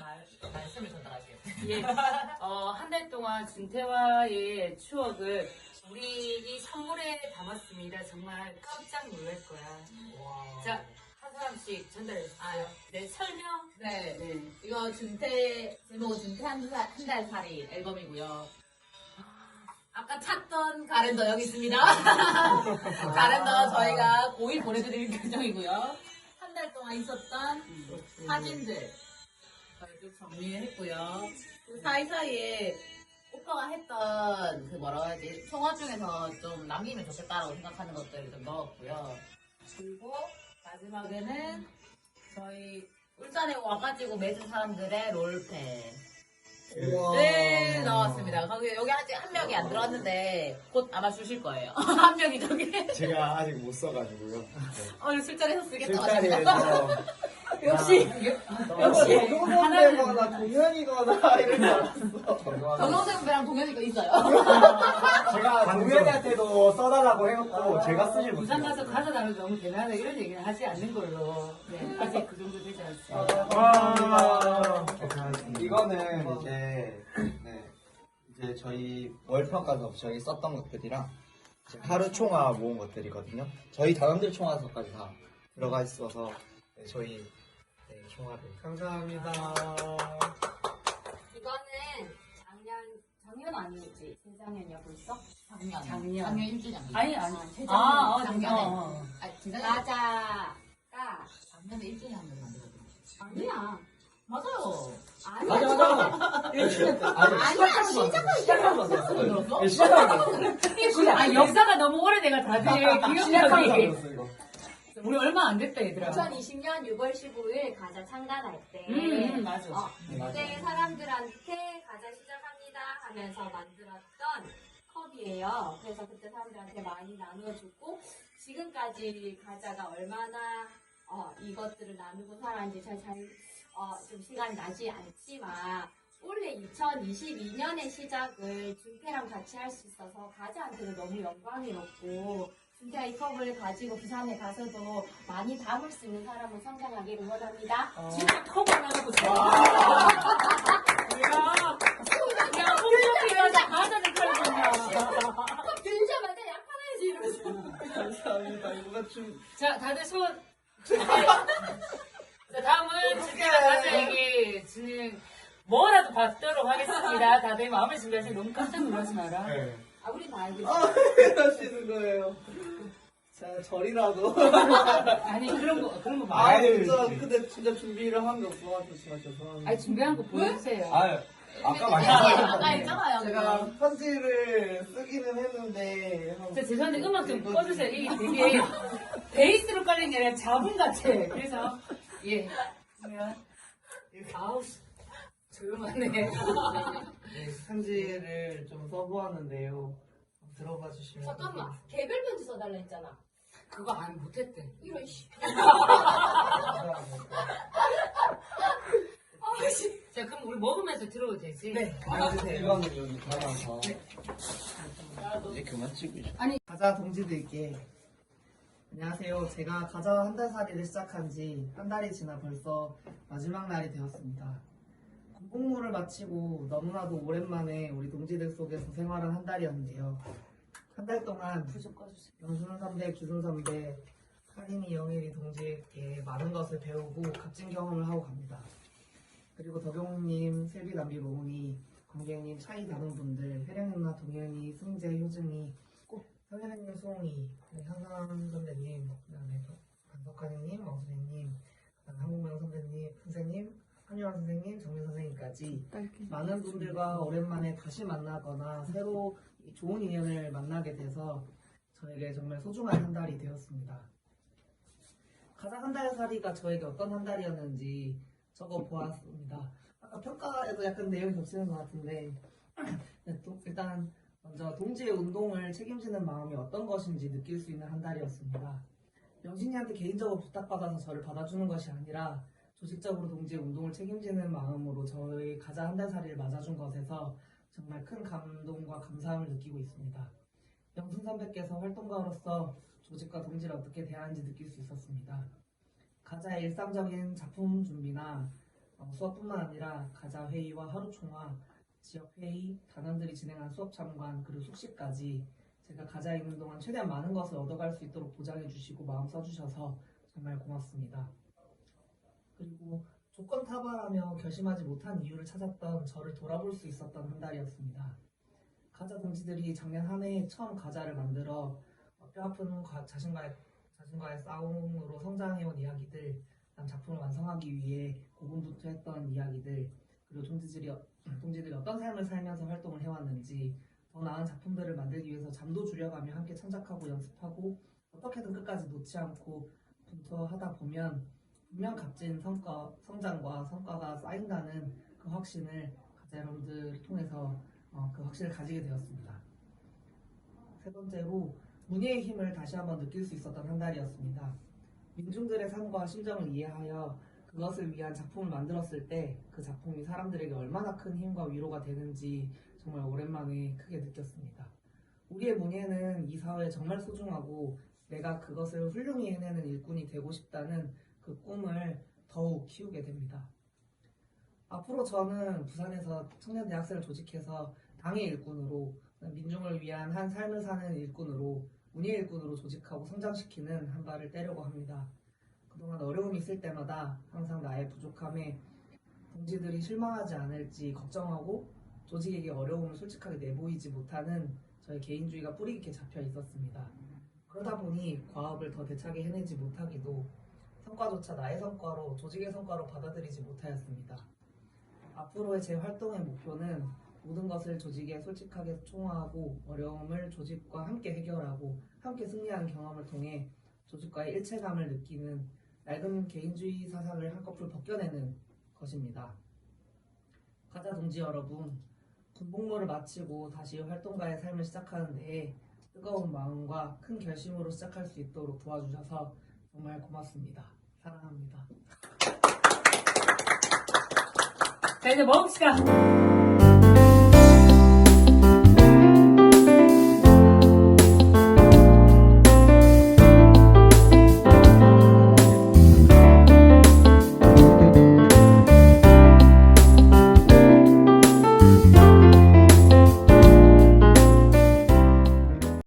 말, 말씀을 전달하세요. 예. 어, 한 달 동안 준태와의 추억을 우리 이 선물에 담았습니다. 정말 깜짝 놀랄 거야. 자, 한 사람씩 전달해 주세요. 네, 설명. 네. 네. 이거 준태, 제목은 준태 한 달, 한달 살이 앨범이고요. 아까 찾던 가랜더 여기 있습니다. 가랜더 저희가 5일 보내드릴 결정이고요. 있었던 사진들 저희 쭉 정리했고요. 그 사이사이에 오빠가 했던 그 뭐라고 해야지 통화 중에서 좀 남기면 좋겠다라고 생각하는 것들을 좀 넣었고요. 그리고 마지막에는 저희 울산에 와가지고 맺은 사람들의 롤패 네 나왔습니다. 거기 여기 아직 한 명이 안 들어왔는데 곧 아마 주실 거예요. 한 명이 저기 제가 아직 못 써가지고요. 네. 오늘 술자리에서 쓰겠다고 하십니다. 술자리에서 역시 역시 동동되거나 동현이거나 이런 줄 알았어. 정영생 후배랑 동현이가 있어요. 제가 동현이한테도 써달라고 해놓고 제가 쓰질 부산 가서 못해요. 가사 나면 너무 대단하다 이런 얘기는 하지 않는 걸로. 네, 아직 그 정도 되지 않습니다. 와. 이거는 이제 네, 이제 저희 월평가서 저희 썼던 것들이랑 이제 하루 총화 모은 것들이거든요. 저희 단원들 총화서까지 다 들어가 있어서 네, 저희 네, 총화를 감사합니다. 이거는 작년 작년 아니었지 재작년이야 벌써? 작년. 작년. 작년 일주년. 아니, 아니. 재작년 아, 어, 작년에. 어, 어. 아, 진짜 맞아가 작년에 일주년 한번 만들었거든요. 아니야 맞아요. 아니야 맞아 맞아. 일주년 아니 아니야. 들었어? 시작한 거 썼어요. 아, 역사가 너무 오래돼가 다들 시작한 기억력이. 우리 얼마 안 됐다, 얘들아. 2020년 6월 15일 가자 참가할 때 음, 음, 맞아. 어, 그때 사람들한테 가자 시작합니다 하면서 만들었던 컵이에요. 그래서 그때 사람들한테 많이 나눠주고 지금까지 가자가 얼마나 어, 이것들을 나누고 살았는지 잘, 잘, 어, 좀 시간이 나지 않지만 올해 2022년의 시작을 준태랑 같이 할 수 있어서 가자한테도 너무 영광이었고 준태가 이 컵을 가지고 부산에 가서도 많이 담을 수 있는 사람을 성장하기를 원합니다. 진짜 컵 하나 갖고 와. 야, 야, 홈쇼핑 가서 과자를 팔겠냐. 들자마자 약하나야지 이러면서. 감사합니다. 이거 좀 자, 다들 손. 자, 다음은 준비가 과자에게 진행, 뭐라도 받도록 하겠습니다. 다들 마음을 준비하세요. 너무 깜짝 놀라지 마라. 네. 아, 우리 다 알고 있어. 아, 왜 하시는 거예요? 자, 절이라도. 아니, 그런 거, 그런 거 아, 말아요. 진짜, 근데 진짜 준비를 한 게 없어가지고 진짜 죄송합니다. 아니, 준비한 거 보여주세요. 아, 아까 아까 했잖아요. 제가 편지를 쓰기는 했는데. 한- 저 죄송한데 음악 좀 꺼주세요. 이게 되게 베이스로 깔린 게 아니라 자분 같아. 그래서, 예. 그러면, 아우, 씨. 조용하네. 네, 편지를 좀 써보았는데요. 들어봐 주시면. 잠깐만. 개별 편지 써달라 했잖아. 그거 안 못했대. 이런 씨. 자, 그럼 우리 먹으면서 들어도 되지? 네, 알려주세요. 이거는 여기 담아서 이제 그만 찍고 있어. 가자 동지들께 안녕하세요. 제가 가자 한 달 살이를 시작한 지 한 달이 지나 벌써 마지막 날이 되었습니다. 군복무를 마치고 너무나도 오랜만에 우리 동지들 속에서 생활한 한 달이었는데요. 한 달 동안 영순 선배, 기순 선배, 카린이, 영일이 동지에게 많은 것을 배우고 값진 경험을 하고 갑니다. 그리고 덕용님, 슬비, 남비, 모은이, 광객님, 차이 다른 분들, 혜령 누나, 동현이, 승재, 효준이, 성현님, 수홍이, 현상 선배님, 그다음에 반석하님, 왕수님, 한국명 선배님, 선생님, 정민 선생님까지 많은 분들과 오랜만에 다시 만나거나 새로 좋은 인연을 만나게 돼서 저에게 정말 소중한 한 달이 되었습니다. 가장 한 달 살이가 저에게 어떤 한 달이었는지 적어 보았습니다. 아까 평가에도 약간 내용이 겹치는 것 같은데 일단 먼저 동지의 운동을 책임지는 마음이 어떤 것인지 느낄 수 있는 한 달이었습니다. 영신이한테 개인적으로 부탁받아서 저를 받아주는 것이 아니라 조직적으로 동지의 운동을 책임지는 마음으로 저희 가자 한 달 살이를 맞아준 것에서 정말 큰 감동과 감사함을 느끼고 있습니다. 영순 선배께서 활동가로서 조직과 동지를 어떻게 대하는지 느낄 수 있었습니다. 가자의 일상적인 작품 준비나 어, 수업뿐만 아니라 가자 회의와 하루 총화, 지역 회의, 단원들이 진행한 수업 참관 그리고 숙식까지 제가 가자에 있는 동안 최대한 많은 것을 얻어갈 수 있도록 보장해 주시고 마음 써주셔서 정말 고맙습니다. 그리고 조건 타발하며 결심하지 못한 이유를 찾았던 저를 돌아볼 수 있었던 한 달이었습니다. 가자 동지들이 작년 한 해 처음 가자를 만들어 어, 뼈아픈 과- 자신과의, 자신과의 싸움으로 성장해온 이야기들, 작품을 완성하기 위해 고군분투했던 이야기들, 그리고 동지들이, 어- 동지들이 어떤 삶을 살면서 활동을 해왔는지, 더 나은 작품들을 만들기 위해서 잠도 줄여가며 함께 창작하고 연습하고 어떻게든 끝까지 놓지 않고 분투하다 보면 분명 값진 성과, 성장과 성과가 쌓인다는 그 확신을 가자 여러분들을 통해서 어, 그 확신을 가지게 되었습니다. 세 번째로 문예의 힘을 다시 한번 느낄 수 있었던 한 달이었습니다. 민중들의 삶과 심정을 이해하여 그것을 위한 작품을 만들었을 때 그 작품이 사람들에게 얼마나 큰 힘과 위로가 되는지 정말 오랜만에 크게 느꼈습니다. 우리의 문예는 이 사회에 정말 소중하고 내가 그것을 훌륭히 해내는 일꾼이 되고 싶다는 그 꿈을 더욱 키우게 됩니다. 앞으로 저는 부산에서 청년 대학생을 조직해서 당의 일꾼으로 민중을 위한 한 삶을 사는 일꾼으로 문예 일꾼으로 조직하고 성장시키는 한 발을 떼려고 합니다. 그동안 어려움이 있을 때마다 항상 나의 부족함에 동지들이 실망하지 않을지 걱정하고 조직에게 어려움을 솔직하게 내보이지 못하는 저의 개인주의가 뿌리 깊게 잡혀 있었습니다. 그러다 보니 과업을 더 대차게 해내지 못하기도 성과조차 나의 성과로 조직의 성과로 받아들이지 못하였습니다. 앞으로의 제 활동의 목표는 모든 것을 조직에 솔직하게 총화하고 어려움을 조직과 함께 해결하고 함께 승리하는 경험을 통해 조직과의 일체감을 느끼는 낡은 개인주의 사상을 한꺼풀 벗겨내는 것입니다. 가자 동지 여러분, 군복무를 마치고 다시 활동가의 삶을 시작하는 데에 뜨거운 마음과 큰 결심으로 시작할 수 있도록 도와주셔서 정말 고맙습니다. 사랑합니다. 자, 이제 먹읍시다.